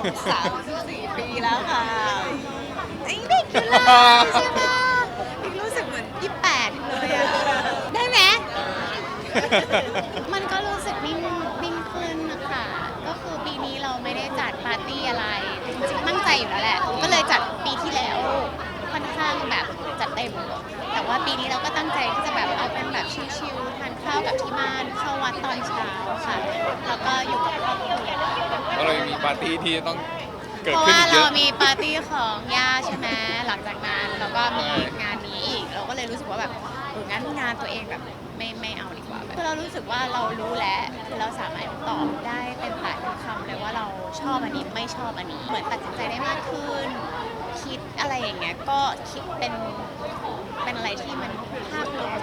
องสามสี่ปีแล้วค่ะไอ้เด็กอยู่เลยใช่ปะยังรู้สึกเหมือนยี่แปดเลยอะได้ไหม มันก็รู้สึกนิ่งนิ่งขึ้นนะคะ ก็คือปีนี้เราไม่ได้จัดปาร์ตี้อะไร จริงๆตั้งใจอยู่แล้วแหละ ก็เลยจัดปีที่แล้วค่อนข้างแบบจัดเต็ม แต่ว่าปีนี้เราก็ตั้งใจที่จะแบบเอาเป็นแบบชิลๆทานข้าวกับที่บ้านเข้าวัดตอนเช้าค่ะ แล้วก็อยู่กับครอบครัว ก็เลยมีปาร์ตี้ที่ต้องเกิดเพราะขึ้นว่าอีกเยเราอะ มีปาร์ตี้ของย่าใช่ไหมหลังจากนั้นเราก็มีงานนี้อีก เราก็เลยรู้สึกว่าแบบเอองั้นงานตัวเองแบบไม่ไม่เอาดีกว่าแบบคือเรารู้สึกว่าเรารู้แล้วคือเราสามารถตอบได้เต็มปากเต็มคำเลยว่าเราชอบอันนี้ไม่ชอบอันนี้ เหมือนตัดสินใจได้มากขึ้น คิดอะไรอย่างเงี้ยก็คิดเป็นเป็นอะไรที่มันภาพรวม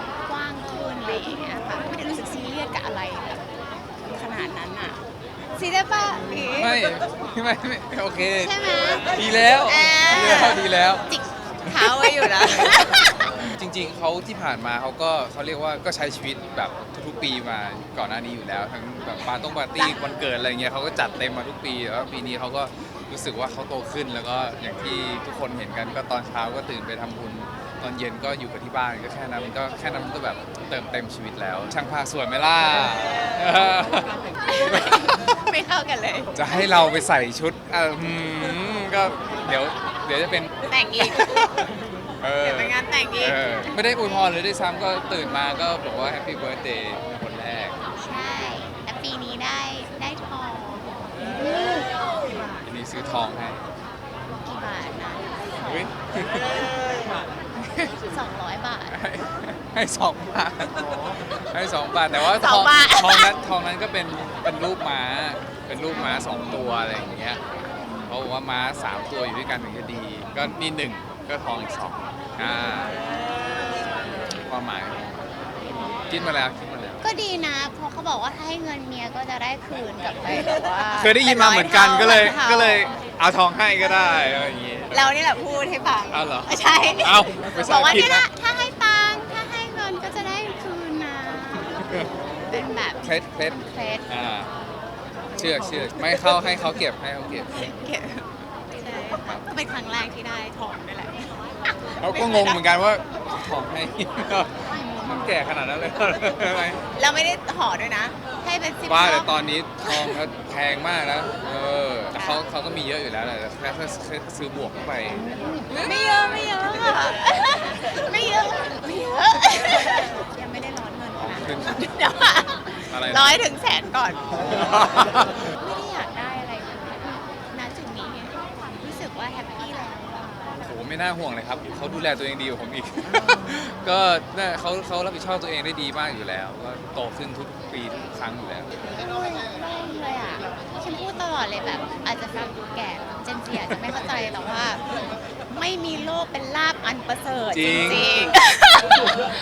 ซีได้ปะหรือ ไม่ไม่ไม่โอเคใช่ไหมดีแล้วอ่า ดีแล้วดีแล้ว จิกเท้าไว้อยู่นะจริงๆ เขาที่ผ่านมาเขาก็เขาเรียกว่าก็ใช้ชีวิตแบบทุกๆปีมาก่อนหน้านี้อยู่แล้ว ทั้งแบบปาร์ต้งปาร์ตี้วันเกิดอะไรเงี้ยเขาก็จัดเต็มมาทุกปีแล้วปีนี้เขาก็รู้สึกว่าเขาโตขึ้นแล้วก็อย่างที่ทุกคนเห็นกันก็ตอนเช้าก็ตื่นไปทำบุญตอนเย็นก็อยู่กับที่บ้านก็แค่นั้นมันก็แค่นั้นมันก็แบบเติมเต็มชีวิตแล้ว ช่างภาพสวยไหมล่ะ ไม่เข้ากันเลย จะให้เราไปใส่ชุดอะอืมก็เดี๋ยวเดี๋ยวจะเป็นแต่งอีก เออเดี๋ยวเป็นงานแต่งอีก เออไม่ได้อวยพรเลยด้วยซ้ำก็ตื่นมาก็บอกว่าแฮปปี้เบิร์ดเดย์คนแรกใช่ แต่ปีนี้ได้ได้ทองทีนี้ซื้อทองให้กี่บาทนะเฮ้ย สองร้อยบาทให้ให้สองบาทให้สองบาทแต่ว่าสทอองงบาท ทองนั้นทองนั้นก็เป็นเป็นรูปม้า เป็นรูปม้าสองตัวอะไรอย่างเงี้ยเขาบอกว่าม้าสามตัวอยู่ด้วยกันถึงจะดี ก็นี่หนึ่งก็ทองอีกสองอ่าความหมายคิดมาแล้วคิดมาแล้ว ก็ดีนะเพราะเขาบอกว่าถ้าให้เงินเมียก็จะได้คืนกลับไปแบบว่าเคยได้ยินมาเหมือนกันก็เลยป็นร้อท่าก็เลยเอาทองให้ก็ได้อะไรอย่างงี้ เรานี่แหละพูดให้ฟังเอาเหรอใช่เอาไม่ทบราอบกว่าผิดเนี่ยนะ นะถ้าให้ตังค์ถ้าให้เงินก็จะได้คืนนะเป็นแบบเคล็ดเคล็ดเคล็ดอ่าเชื่อเชื่อไม่เข้าให้เขาเก็บให้เขาเก็บเก็บใช่ค่ะก็เป็นครั้งแรกที่ได้ทองด้วยแหละเราก็งงเหมือนกันว่าทองให้มัน แก่ขนาดนั้นเลยอะไรเราไม่ได้ห่อด้วยนะ ให้เป็นซิปว่าแต่ล็อกตอนนี้ทองเขาแพงมากนะเออแต่เขาเขาก็มีเยอะอยู่แล้วแหละแต่แค่แค่ซื้อบวกเข้าไป ไม่เยอะไม่เยอะค่ะไม่เยอะไม่เยอะยังไม่ได้ร้อนเงินขนาดนั้นเดี๋ยวอะอะไรนะ ร้อยถึงแสนก่อน ไม่ได้อยากได้อะไรเลยณจุดนี้รู้สึกว่าแฮปปี้แล้วอะ โห ไม่น่าห่วงเลยครับเขาดูแลตัวเองดีกว่าผมอีก ก็น่าเขาเขารับผิดชอบตัวเองได้ดีมากอยู่แล้ว ก็โตขึ้นทุกปีทุกครั้งอยู่แล้วโล่งเลยอะฉันพูดตลอดเลยแบบ อาจจะฟังดูแก่เจนซีอาจจะไม่เข้าใจแต่ว่า ไม่มีโลกเป็นลาบอันประเสริฐจจริง ริง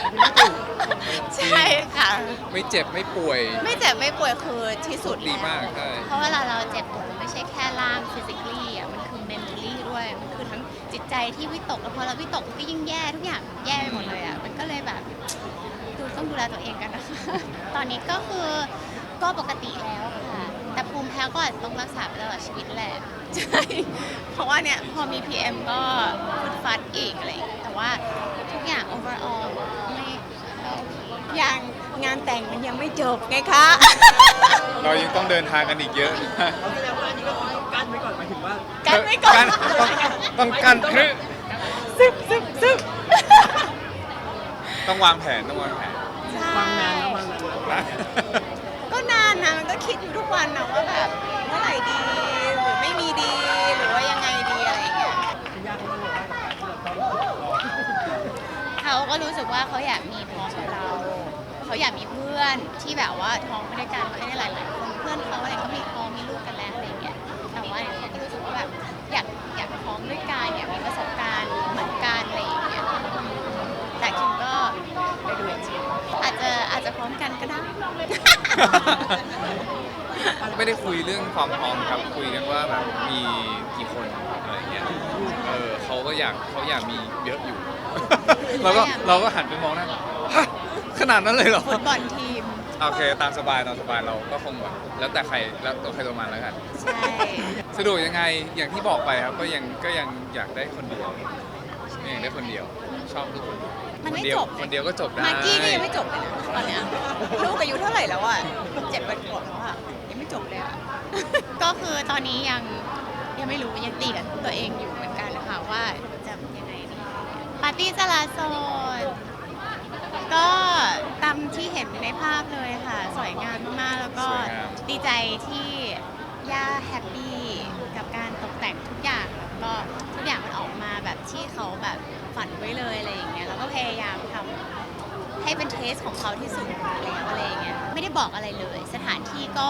ๆ ใช่ค่ะ ไม่เจ็บไม่ป่วย ไม่เจ็บไม่ป่วยคือที่สุดดีแล้วมากใช่ เพราะเวลาเราเจ็บปวดมันไม่ใช่แค่ร่าง physically อะมันคือ mentally ด้วย มันคือทั้งจิต ใจที่วิตกแล้วพอเราวิตกก็ยิ่งแย่ทุกอย่างแย่ไปหมดเลยอะมันก็เลยแบบดูต้องดูแลตัวเองกันนะคะ ตอนนี้ก็คือก็ปกติแล้วค่ะ แต่ภูมิแพ้ก็อาจจะต้องรักษาไปตลอดชีวิตแหละใช่เพราะว่าเนี่ยพอมี PM ก็ฟุดฟัดอีกอะไรอย่างเงี้ยแต่ว่าทุกอย่าง overall ไม่ก็โอเคยังงานแต่งมันยังไม่จบไงคะ เรายังต้องเดินทางกันอีกเยอะเขาแสดงว่าอันนี้ก็คือ กั้นไว้ก่อนหมายถึงว่ากันไว้ก่อน ต้องต้องกันคือซึบซึบซึบต้องวางแผนต้องวางแผนฟังนานแล้วฟังนานแล้วนะ ก็นานนะมันก็คิดอยู่ทุกวันนะว่าแบบเมื่อไหร่ดีหรือไม่มีดีหรือว่ายังไงดีอะไรอย่างเงี้ยคุณย่าเขาบอกว่ากับการที่เราต้องเขาก็รู้สึกว่าเขาอยากมีท้องกับเรา เขาอยากมีเพื่อนที่แบบว่าท้องไม่ได้กันไม่ได้หลายๆคนเพื่อนเขาอะไรก็มีท้อง ท้องด้วยกันอยากมีประสบการณ์เหมือนกันอะไรอย่างเงี้ยแต่คิมก็ไปดูอีกทีอาจจะอาจจะพร้อมกันก็ได้ ไม่ได้คุยเรื่องความพร้อมครับคุยกันว่าแบบมีกี่คนอะไรเงี้ยเออเขาก็อยากเขาอยากมีเยอะอยู่ เราก็เราก็หันไปมองหน้าฮะขนาดนั้นเลยเหรอ ฟุตบอลทีม โอเคตามสบายตามสบายเราก็คงแบบแล้วแต่ใครแล้วตัวใครตัวมันแล้วกันใช่สะดวกยังไงอย่างที่บอกไปครับก็ยังก็ยังอยากได้คนเดียวยังอยากได้คนเดียว ชอบทุกคนมันคนไม่เดียวจบคนเดียวก็จบได้มากกี้ก็ยังไม่จบเลยนะตอนเนี้ยลูกอายุเท่าไหร่แล้วอะเจ็ดแปดขวบแล้วอะยังไม่จบเลยอะก็คือตอนนี้ยังยังไม่รู้ยังตีกับตัวเองอยู่เหมือนกันนะคะว่าจะยังไงดีปาร์ตี้จลาโซน ก็ตามที่เห็นในภาพเลยค่ะ สวยงามมากๆแล้วก็สวยงาม ดีใจที่ย่าแฮปปี้กับการตกแต่งทุกอย่างแล้วก็ทุกอย่างมันออกมาแบบที่เขาแบบฝันไว้เลยอะไรอย่างเงี้ยแล้วก็พยายามทำให้เป็นเทสของเขาที่สุดแล้วอะไรอย่างเงี้ยไม่ได้บอกอะไรเลย สถานที่ก็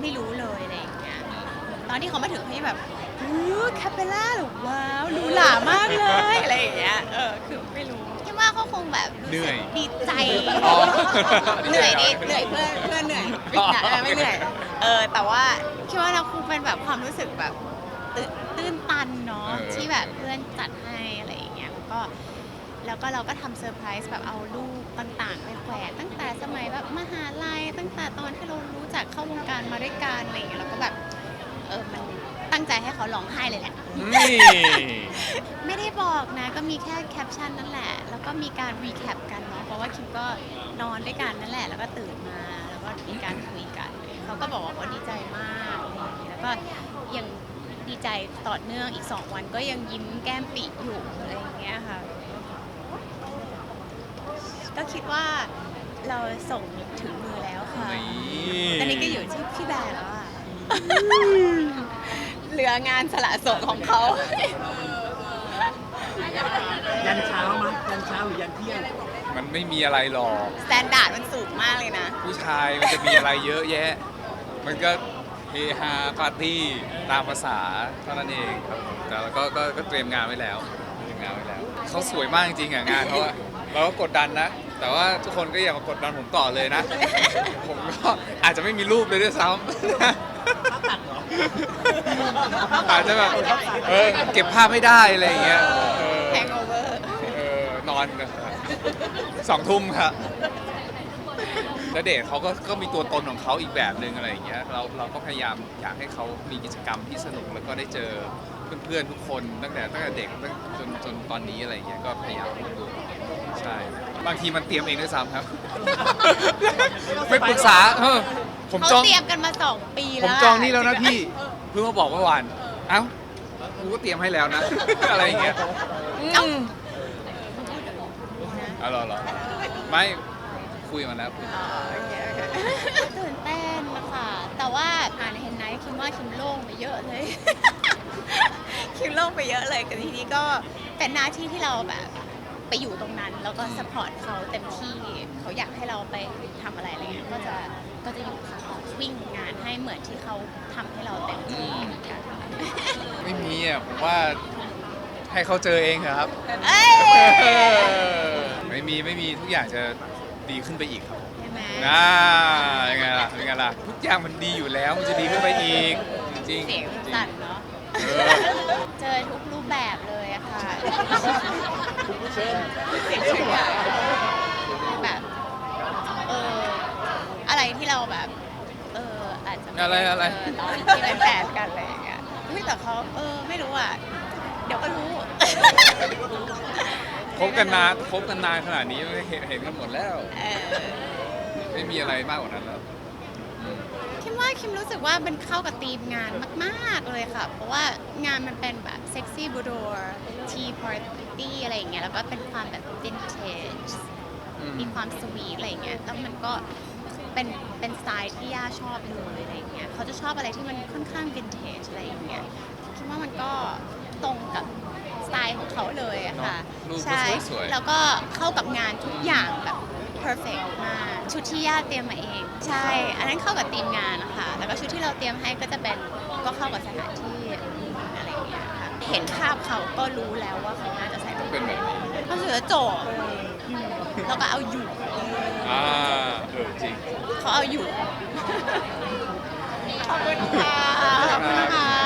ไม่รู้เลยอะไรอย่างเงี้ยตอนที่เขามาถึงพี่แบบอู้คาเปล่าหรอว้าวหรูหรามากเลยอะไรอย่างเงี้ยเออคือ ไม่รู้คิดว่าเขาคงแบบรู้เหนื่สึอยกดีใจ อ๋อเหนื่อยดิเหนื่อยเพื่อนเพื่อนเหนื่อยไม่เหนื่อยไม่เหนื่อย เออ แต่ว่าคิดว่าเราคงเป็นแบบความรู้สึกแบบตื่นตื้นตันเนาะเออ ที่แบบเพื่อนจัดให้อะไรอย่างเงี้ยแล้วก็ แล้วก็เราก็ทำเซอร์ไพรส์แบบเอารูปต่างๆไปแขวนตั้งแต่สมัยแบบมหาลัยตั้งแต่ตอนที่เรารู้จักเข้าวงการมาด้วยกันอะไรอย่างเงี้ยเราก็แบบเออมัน ตั้งใจให้เขาร้องไห้เลยแหละ นี่ไม่ได้บอกนะก็มีแค่แคปชั่นนั่นแหละ แล้วก็มีการรีแคปกันเนาะเพราะว่าคิมก็นอนด้วยกันนั่นแหละ แล้วก็ตื่นมาแล้วก็มีการคุยกันเขาก็บอกว่าเขาดีใจมากอะไรอย่างงี้แล้วก็ยังดีใจต่อเนื่องอีก 2 วันก็ยังยิ้มแก้มปีอยู่อะไรอย่างเงี้ยค่ะ ก็คิดว่าเราส่งถึงมือแล้วค่ะนี่ตอนนี้ก็อยู่ที่พี่แบร์แล้วอะ เหลืองานสละโสดของเขา ยันเช้ามั้ยยันเช้าหรือยันเที่ยงมันไม่มีอะไรหรอก สแตนดาร์ดมันสูงมากเลยนะ ผู้ชายมันจะมีอะไรเยอะแยะ มันก็เฮฮาปาร์ตี้ตามภาษาเท่านั้นเองครับแต่เราก็ก็ก็เตรียมงานไว้แล้วเตรียมงานไว้แล้วเขาสวยมากจริงๆอะงานเขาอะเราก็กดดันนะ แต่ว่าทุกคนก็อย่ามากดดันผมต่อเลยนะ ผมก็อาจจะไม่มีรูปเลยด้วยซ้ำ อาจจะแบบเออเก็บภาพไม่ได้อะไรอย่างเงี้ยเออแฮงโอเวอร์เออนอนกันสองทุ่มครับแล้วเดทเขาก็ก็มีตัวตนของเขาอีกแบบหนึ่งอะไรอย่างเงี้ยเราเราก็พยายามอยากให้เขามีกิจกรรมที่สนุกแล้วก็ได้เจอเพื่อนๆทุกคนตั้งแต่ตั้งแต่เด็กตั้งจนจนตอนนี้อะไรอย่างเงี้ยก็พยายามดูใช่ บางทีมันเตรียมเองด้วยซ้ำครับ ไม่ปรึกษาเออ ผมเขาจอง เตรียมกันมาสองปีผแล้วมจองนี่แล้วนะพี่ เพิ่งมาบอกเมื่อวาน เอ้ากูก็เตรียมให้แล้วนะ อะไรอย่างเงี้ยเอ้าอ๋อเหรอเหรอไม่คุยมาแล้วคุยอ๋อโอเคโอเคตื่นเต้นนะคะแต่ว่าอ่านเห็นไนท์คิมว่าคิมโล่งไปเยอะเลย คิมโล่งไปเยอะเลยแต่ทีนี้ก็เป็นหน้าที่ที่เราแบบ ไปอยู่ตรงนั้น แล้วก็สปอร์ตเขาเต็มที่เขาอยากให้เราไปทำอะไรอะไรเงี้ยก็จะก็จะอยู่ข้างเขาวิ่งงานให้เหมือนที่เขาทำให้เราเต็มที่เหมือนกันไม่มีอะผมว่าให้เขาเจอเองเถอะครับ เอ้ยไม่มีไม่มีทุกอย่างจะดีขึ้นไปอีกครับใช่ไหม น่ายังไงล่ะยังไงล่ะทุกอย่างมันดีอยู่แล้วมันจะดีขึ้นไปอีกจริงๆเสียงจริงสั่นเนาะ เออ เจอทุกรูปแบบเล ช่เช่นเสียงทุกอย่แบบเอออะไรที่เราแบบ เอออาจจะม่อะไรอะไรเจตอนที่เป็นแฟนกันอะไรอย่างเงี้ยเฮ้ยแต่เขาเออไม่รู้อะเดี๋ยวก็รู้ คบกันนานคบกันนานขนาดนี้เห็นเห็นกันหมดแล้ว เออ ไม่มีอะไรมากกว่านั้นแล้ว คิมว่าคิมรู้สึกว่ามันเข้ากับธีมงานมากๆเลยค่ะ เพราะว่างานมันเป็นแบบเซ็กซี่บูโดทีพาร์ตี้อะไรอย่างเงี้ยแล้วก็เป็นความแบบวินเทจอืมมีความสวีทอะไรอย่างเงี้ยแล้วมันก็เป็นเป็นสไตล์ที่ย่าชอบเลยอะไรอย่างเงี้ยเขาจะชอบอะไรที่มันค่อนข้างวินเทจอะไรอย่างเงี้ยคิดว่ามันก็ตรงกับสไตล์ของเขาเลยอะค่ะ เนอะรูปก็ใช่ สวยๆ แล้วก็เข้ากับงานทุกอย่างแบบ perfect มาก ชุดที่ย่าเตรียมมาเอง ใช่ อันนั้นเข้ากับธีมงานนะคะแล้วก็ชุดที่เราเตรียมให้ก็จะเป็นก็เข้ากับสถานที่อะไรอย่างเงี้ยค่ะเห็นภาพเขาก็รู้แล้วว่าเขาน่าจะใส่เป็นแบบนี้เขาเสือโจกอืมแล้วก็เอาอยู่อ่าเออจริงเขาเอาอยู่ ขอบคุณค่ะขอบคุณนะคะ